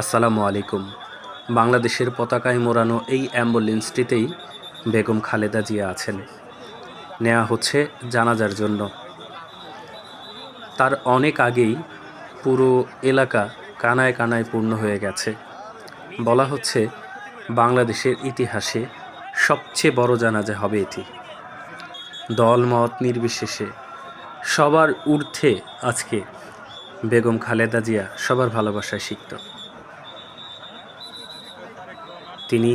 আসসালামু আলাইকুম। বাংলাদেশের পতাকায় মোড়ানো এই অ্যাম্বুলেন্সটিতেই বেগম খালেদা জিয়া আছেন। নেওয়া হচ্ছে জানাজার জন্য। তার অনেক আগেই পুরো এলাকা কানায় কানায় পূর্ণ হয়ে গেছে। বলা হচ্ছে বাংলাদেশের ইতিহাসে সবচেয়ে বড় জানাজা হবে এটি। দল মত নির্বিশেষে সবার ঊর্ধ্বে আজকে বেগম খালেদা জিয়া সবার ভালোবাসায় শিখত তিনি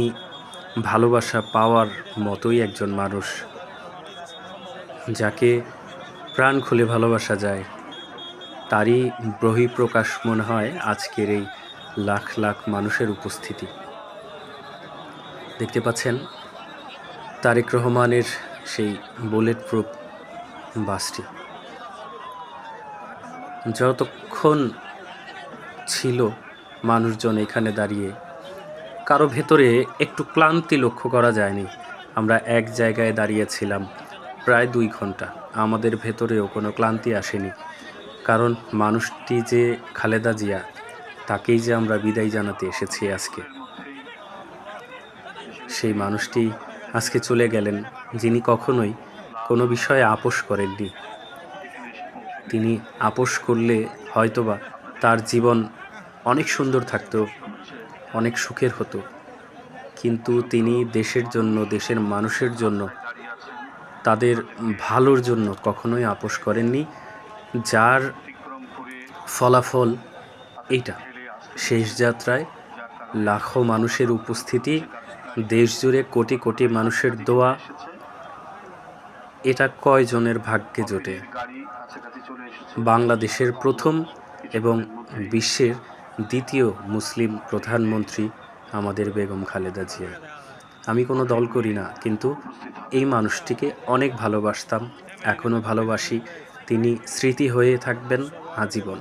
ভালোবাসা পাওয়ার মতোই একজন মানুষ, যাকে প্রাণ খুলে ভালোবাসা যায়। তারই বহিঃপ্রকাশ মনে হয় আজকের এই লাখ লাখ মানুষের উপস্থিতি। দেখতে পাচ্ছেন, তারেক রহমানের সেই বুলেট প্রুফ বাসটি। যতক্ষণ ছিল মানুষজন এখানে দাঁড়িয়ে কারও ভেতরে একটু ক্লান্তি লক্ষ্য করা যায়নি। আমরা এক জায়গায় দাঁড়িয়েছিলাম প্রায় দুই ঘণ্টা। আমাদের ভেতরেও কোনো ক্লান্তি আসেনি। কারণ মানুষটি যে খালেদা জিয়া, তাকেই যে আমরা বিদায় জানাতে এসেছি আজকে। সেই মানুষটি আজকে চলে গেলেন, যিনি কখনোই কোনো বিষয়ে আপোষ করেননি। তিনি আপোষ করলে হয়তোবা তার জীবন অনেক সুন্দর থাকতো। অনেক সুখের হতো। কিন্তু তিনি দেশের জন্য, দেশের মানুষের জন্য, তাদের ভালোর জন্য কখনোই আপোষ করেননি, যার ফলাফল এইটা। শেষ যাত্রায় লাখো মানুষের উপস্থিতি দেশ জুড়ে কোটি কোটি মানুষের দোয়া, এটা কয়জনের ভাগ্যে জোটে? বাংলাদেশের প্রথম এবং বিশ্বের দ্বিতীয় মুসলিম প্রধানমন্ত্রী আমাদের বেগম খালেদা জিয়া। আমি কোনো দল করি না, কিন্তু এই মানুষটিকে অনেক ভালোবাসতাম। এখনও ভালোবাসি। তিনি স্মৃতি হয়ে থাকবেন আজীবন।